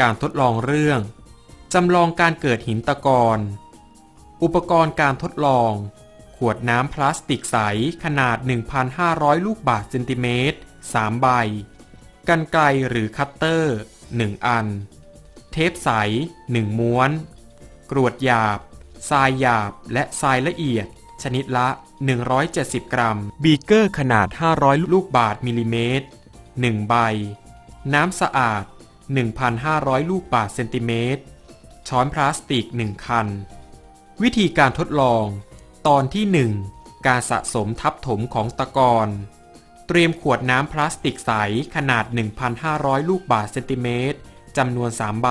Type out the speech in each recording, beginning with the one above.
การทดลองเรื่อง จำลองการเกิดหินตะกอน อุปกรณ์การทดลอง ขวดน้ำพลาสติกใสขนาด 1,500 ลูกบาศก์เซนติเมตร 3 ใบ กันไกลหรือคัตเตอร์ 1 อัน เทปใส 1 ม้วน กรวดหยาบ ทรายหยาบ และทรายละเอียด ชนิดละ 170 กรัม บีเกอร์ขนาด 500 ลูกบาศก์มิลลิเมตร 1 ใบ น้ำสะอาด 1,500 ลูกบาศก์เซนติเมตร ช้อนพลาสติก 1 คัน วิธีการทดลอง ตอนที่ 1 การสะสมทับถมของตะกอน เตรียมขวดน้ำพลาสติกใสขนาด 1,500 ลูกบาศก์เซนติเมตรจำนวน 3 ใบ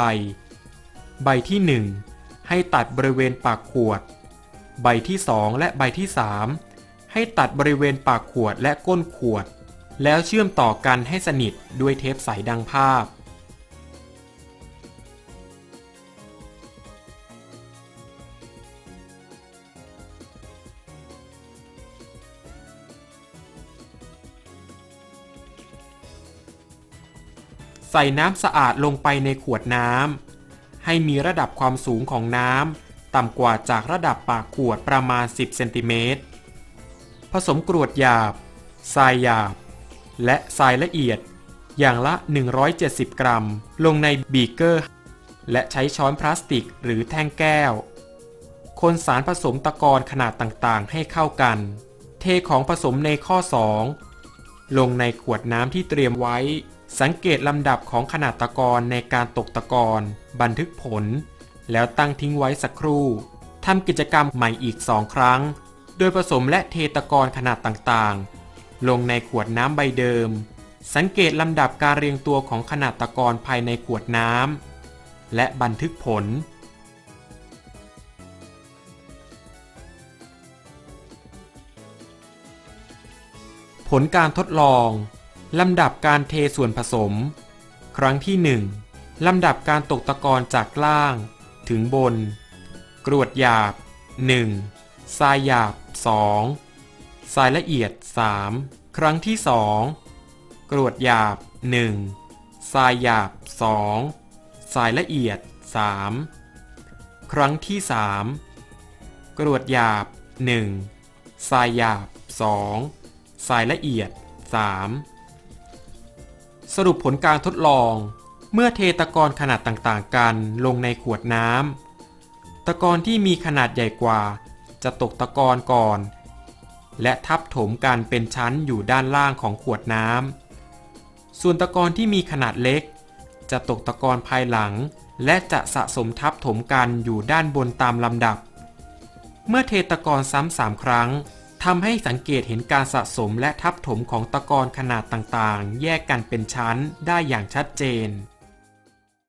ใบที่ 1 ให้ตัดบริเวณปากขวด ใบที่ 2 และใบที่ 3 ให้ตัดบริเวณปากขวดและก้นขวด แล้วเชื่อมต่อกันให้สนิทด้วยเทปใสดังภาพ ใส่น้ำสะอาดลงไปในขวดน้ำให้มีระดับความสูงของน้ำต่ำกว่าจากระดับปากขวดประมาณ 10 เซนติเมตร ผสมกรวดหยาบ ทรายหยาบ และทรายละเอียด อย่างละ 170 กรัม ลงในบีเกอร์ และใช้ช้อนพลาสติกหรือแท่งแก้ว คนสารผสมตะกอนขนาดต่างๆ ให้เข้ากัน เทของผสมในข้อ 2 ลงในขวดน้ำที่เตรียมไว้ สังเกตลำดับของขนาดตะกอนในการตกตะกอนบันทึกผล แล้วตั้งทิ้งไว้สักครู่ทำกิจกรรมใหม่อีก2ครั้ง โดยผสมและเทตะกอนขนาดต่างๆ ลงในขวดน้ำใบเดิม สังเกตลำดับการเรียงตัวของขนาดตะกอนภายในขวดน้ำและบันทึกผลผลการทดลอง ลำดับการเทส่วนผสม ครั้งที่ 1 ลำดับการตกตะกอนจากล่าง ถึงบน กรวดหยาบ 1. ทรายหยาบ 2. ทรายละเอียด 3. ครั้งที่ 2 กรวดหยาบ 1. ทรายหยาบ 2. ทรายละเอียด 3. ครั้งที่ 3 กรวดหยาบ 1. ทรายหยาบ 2. ทรายละเอียด 3. สรุปผลการทดลอง เมื่อเทตะกอนขนาดต่างๆกันลงในขวดน้ำตะกอนที่มีขนาดใหญ่กว่า จะตกตะกอนก่อน และทับถมกันเป็นชั้นอยู่ด้านล่างของขวดน้ำส่วนตะกอนที่มีขนาดเล็ก จะตกตะกอนภายหลัง และจะสะสมทับถมกันอยู่ด้านบนตามลำดับ เมื่อเทตะกอนซ้ำสามครั้ง ทำให้สังเกตเห็นการสะสมและทับถมของตะกอนขนาดต่างๆ แยกกันเป็นชั้นได้อย่างชัดเจน